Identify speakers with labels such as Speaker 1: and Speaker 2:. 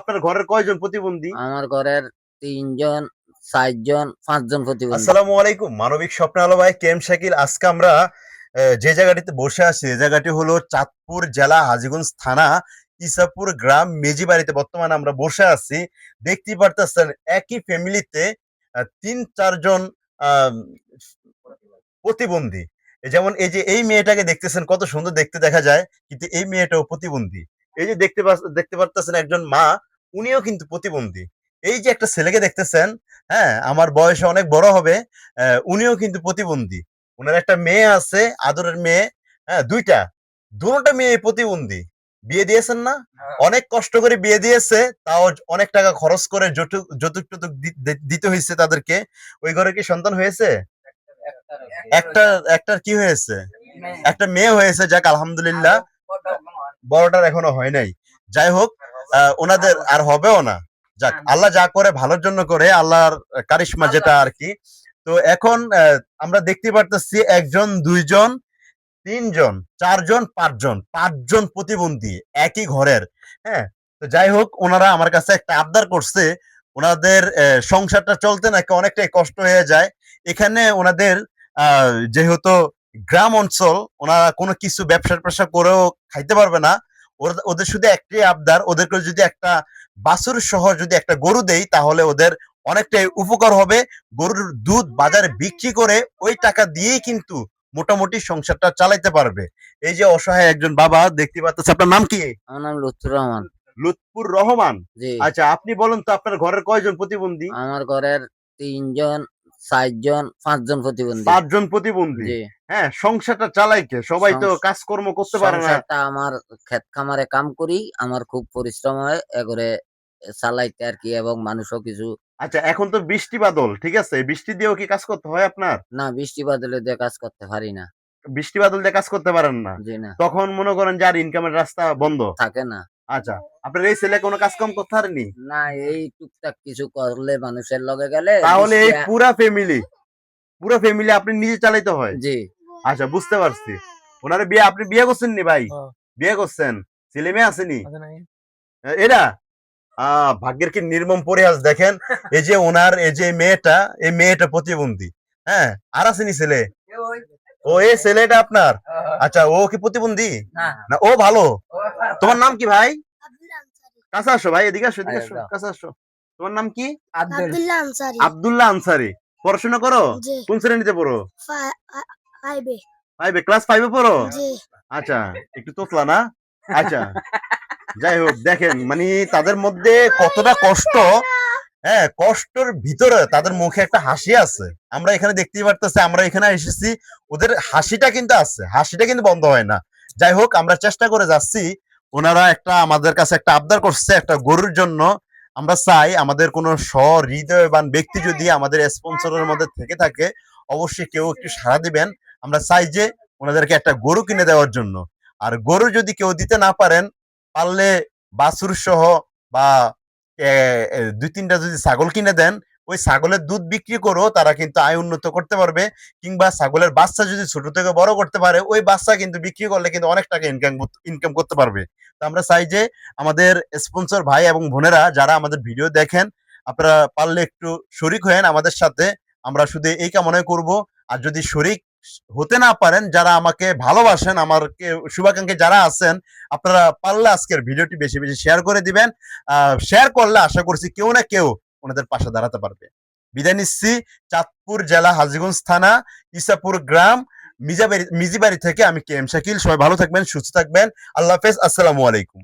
Speaker 1: আপনার ঘরের কয়জন প্রতিবন্ধী?
Speaker 2: আমার ঘরের তিনজন চারজন পাঁচজন প্রতিবন্ধী।
Speaker 1: আসসালামু আলাইকুম। মানবিক স্বপ্ন আলো ভাই কেম শাকিল। আজকে আমরা আহ, যে জায়গাটিতে বসে আছি এই জায়গাটি হলো চাঁদপুর জেলা হাজিগঞ্জ থানা ইসাপুর গ্রাম মেজিবাড়িতে। বর্তমানে আমরা বসে আছি। দেখতেই পারতেছেন একই ফ্যামিলিতে তিন চারজন আহ, প্রতিবন্ধী। যেমন এই যে এই মেয়েটাকে দেখতেছেন কত সুন্দর দেখতে দেখা যায় কিন্তু এই মেয়েটাও প্রতিবন্ধী। এই যে দেখতে দেখতে পারতেছেন একজন মা উনিও কিন্তু প্রতিবন্ধী। এই যে একটা ছেলেকে দেখতেছেন হ্যাঁ আমার বয়সে অনেক বড় হবে উনিও কিন্তু প্রতিবন্ধী। ওনার একটা মেয়ে আছে আদরের মেয়ে হ্যাঁ দুইটা। দুটোটা মেয়ে প্রতিবন্ধী। বিয়ে দিয়েছেন না? অনেক কষ্ট করে বিয়ে দিয়েছে তাও অনেক টাকা খরচ করে যতুক যৌতুক টুতুক দিতে হয়েছে তাদেরকে। ওই ঘরে কি সন্তান হয়েছে? একটা একটার কি হয়েছে? একটা মেয়ে হয়েছে যাক আলহামদুলিল্লাহ। বড়টার এখনও হয় নাই। যাই হোক ওনাদের আর হবেও না। যাক আল্লাহ যা করে ভালোর জন্য করে আল্লাহর কারিশমা যেটা আর কি তো এখন আমরা দেখতে পারতেছি একজন দুইজন তিনজন চারজন পাঁচজন পাঁচজন প্রতিবন্ধী একই ঘরের। হ্যাঁ তো যাই হোক ওনারা আমার কাছে একটা আবদার করছে ওনাদের সংসারটা চলতে নাকি অনেকটাই কষ্ট হয়ে যায়। এখানে ওনাদের আহ, যেহেতু গ্রাম অঞ্চল ওনারা কোনো কিছু ব্যবসা ট্যাবসা করেও খাইতে পারবে না। ওদের শুধু একটাই আবদার ওদেরকে যদি একটা বাছুর সহ যদি একটা গরু দেই তাহলে ওদের অনেকটাই উপকার হবে। গরুর দুধ বাজারে বিক্রি করে ওই টাকা দিয়েই কিন্তু মোটামুটি সংসারটা চালাইতে পারবে। এই যে অসহায় একজন বাবা দেখতে পাচ্ছেন আপনার নাম কি?
Speaker 2: আমার নাম লুৎফুর রহমান।
Speaker 1: লুৎফুর রহমান? আচ্ছা আপনি বলুন তো আপনার ঘরের কয়জন প্রতিবন্ধী?
Speaker 2: আমার ঘরের তিনজন চারজন পাঁচজন প্রতিবন্ধী।
Speaker 1: পাঁচজন প্রতিবন্ধী? হ্যাঁ সংসারটা চালাই কে? সবাই তো কাজকর্ম করতে পারে না।
Speaker 2: আমার ক্ষেত খামারে কাম করি আমার খুব পরিশ্রম হয় এগরে চালাইতে আর কি এবং মানুষও কিছু
Speaker 1: আচ্ছা এখন তো বৃষ্টি বাদল ঠিক আছে? বৃষ্টি দিয়েও কি কাজ করতে হয় আপনার?
Speaker 2: না বৃষ্টি বাদলে দিয়ে কাজ করতে পারি না।
Speaker 1: বৃষ্টি বাদল দিয়ে কাজ করতে পারেন না?
Speaker 2: জি না।
Speaker 1: তখন মনে করেন যে আর ইনকামের রাস্তা বন্ধ?
Speaker 2: থাকে না।
Speaker 1: আচ্ছা আপনার এই ছেলে কোনো কাজ কাম করতে পারেনি
Speaker 2: না এই টুকটাক কিছু করলে মানুষের লগে গেলে
Speaker 1: তাহলে এই পুরা ফ্যামিলি পুরা ফ্যামিলি আপনি নিজে চালাইতে হয়?
Speaker 2: জি।
Speaker 1: আচ্ছা বুঝতে পারছি। ওনারে বিয়ে আপনি বিয়ে করছেন নি ভাই?
Speaker 3: হ্যাঁ।
Speaker 1: বিয়ে করছেন? ছেলে মেয়ে আসেনি? এরা? আহ ভাগ্যের কি নির্মম পরিহাস দেখেন? এই যে ওনার এই যে মেয়েটা এই মেয়েটা প্রতিবন্ধী হ্যাঁ? আর আসেনি ছেলে? ও এই ছেলেটা আপনার? আচ্ছা ও কি প্রতিবন্ধী?
Speaker 2: না।
Speaker 1: না ও ভালো? তোমার নাম কি ভাই? কাছে আসো ভাই এদিকে আসো এদিকে আসো কাছে আসো। তোমার নাম কি?
Speaker 4: আব্দুল্লাহ আনসারি।
Speaker 1: আব্দুল্লাহ আনসারি। পড়াশোনা করো? কোন শ্রেণীতে পড়ো?
Speaker 4: ফাইভে
Speaker 1: ফাইভে ক্লাস ফাইভে পড়ো? আচ্ছা একটু তোতলা না? আচ্ছা যাই হোক দেখেন মানে তাদের মধ্যে কতটা কষ্ট হ্যাঁ কষ্টের ভিতরে তাদের মুখে একটা হাসি আছে। আমরা এখানে দেখতেই পারতেছি আমরা এখানে এসেছি ওদের হাসিটা কিন্তু আছে হাসিটা কিন্তু বন্ধ হয় না। যাই হোক আমরা চেষ্টা করে যাচ্ছি ওনারা একটা আমাদের কাছে একটা আবদার করছে একটা গরুর জন্য। আমরা চাই আমাদের কোনো সহৃদয়বান ব্যক্তি যদি আমাদের স্পন্সরের মধ্যে থেকে থাকে অবশ্যই কেউ একটু সাড়া দিবেন। আমরা চাই যে ওনাদেরকে একটা গরু কিনে দেওয়ার জন্য। আর গরু যদি কেউ দিতে না পারেন, পারলে বাছুর সহ বা দুই তিনটা যদি ছাগল কিনে দেন, ওই ছাগলের দুধ বিক্রি করেও তারা কিন্তু আয় উন্নত করতে পারবে। কিংবা ছাগলের বাচ্চা যদি ছোট থেকে বড় করতে পারে, ওই বাচ্চা কিন্তু বিক্রি করলে কিন্তু অনেক টাকা ইনকাম ইনকাম করতে পারবে। তো আমরা চাই যে আমাদের স্পন্সর ভাই এবং বোনেরা যারা আমাদের ভিডিও দেখেন, আপনারা পারলে একটু শরিক হয়েন আমাদের সাথে। আমরা শুধু এই কামনাই করব। আর যদি শরিক হতে না পারেন, যারা আমাকে ভালোবাসেন আমাকে শুভাকাঙ্ক্ষী যারা আছেন, আপনারা পারলে আজকের ভিডিওটি বেশি বেশি শেয়ার করে দিবেন। শেয়ার করলে আশা করছি কেউ না কেউ ওনাদের পাশে দাঁড়াতে পারবে। বিদায় নিচ্ছি চাঁদপুর জেলা হাজিগঞ্জ থানা ইসাপুর গ্রাম মিজাবাড়ি মিজিবাড়ি থেকে আমি কে এম শাকিল। সবাই ভালো থাকবেন, সুস্থ থাকবেন। আল্লাহ হাফেজ, আসসালামু আলাইকুম।